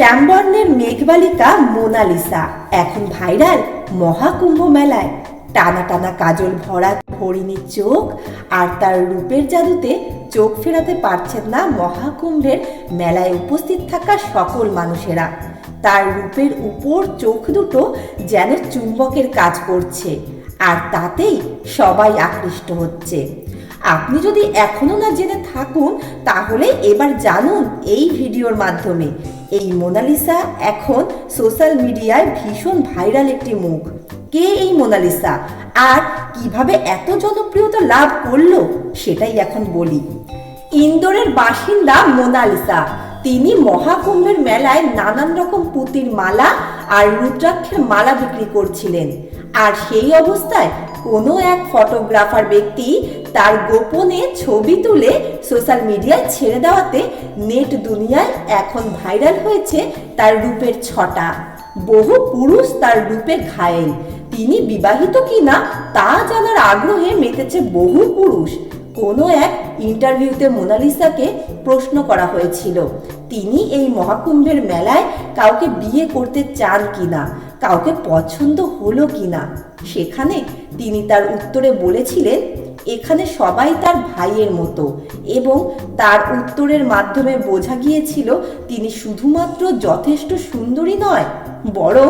শ্যামবর্ণের মেঘবালিকা মোনালিসা, এখন ভাইরাল মহাকুম্ভ মেলায়। টানা টানা কাজল ভরা হরিণীর চোখ, আর তার রূপের জাদুতে চোখ ফেরাতে পারছেন না মহাকুম্ভের মেলায় উপস্থিত থাকা সকল মানুষেরা। তার রূপের উপর চোখ দুটো যেন চুম্বকের কাজ করছে, আর তাতেই সবাই আকৃষ্ট হচ্ছে। আপনি যদি এখনও না জেনে থাকুন, তাহলে এবার জানুন এই ভিডিওর মাধ্যমে এই মোনালিসা এখন সোশ্যাল মিডিয়ায় ভীষণ ভাইরাল একটি মুখ। কে এই মোনালিসা? আর কীভাবে এত জনপ্রিয়তা লাভ করল? সেটাই এখন বলি। ইন্দোরের বাসিন্দা মোনালিসা। তিনি মহাকুম্ভের মেলায় নানান রকম পুতির মালা আর রুদ্রাক্ষের মালা বিক্রি করছিলেন। আর সেই অবস্থায় কোনো এক ফটোগ্রাফার ব্যক্তি তার গোপনে ছবি তুলে সোশ্যাল মিডিয়ায় ছেড়ে দেওয়াতে নেট দুনিয়ায় এখন ভাইরাল হয়েছে তার রূপের ছটা। বহু পুরুষ তার রূপে ঘায়েল। তিনি বিবাহিত কিনা তা জানার আগ্রহে মেতেছে বহু পুরুষ। কোনো এক ইন্টারভিউতে মোনালিসাকে প্রশ্ন করা হয়েছিল, তিনি এই মহাকুম্ভের মেলায় কাউকে বিয়ে করতে চান কিনা? কাউকে পছন্দ হলো কিনা? সেখানে তিনি তার উত্তরে বলেছিলেন, এখানে সবাই তার ভাইয়ের মতো। এবং তার উত্তরের মাধ্যমে বোঝা গিয়েছিল, তিনি শুধুমাত্র যথেষ্ট সুন্দরী নয় বড়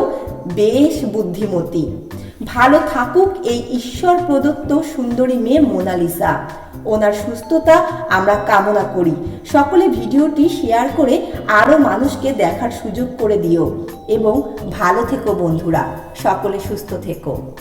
বেশ বুদ্ধিমতী। ভালো থাকুক এই ঈশ্বর প্রদত্ত সুন্দরী মেয়ে মোনালিসা। ওনার সুস্থতা আমরা কামনা করি। সকলে ভিডিওটি শেয়ার করে আরও মানুষকে দেখার সুযোগ করে দিও। এবং ভালো থেকো বন্ধুরা। সকলে সুস্থ থেকো।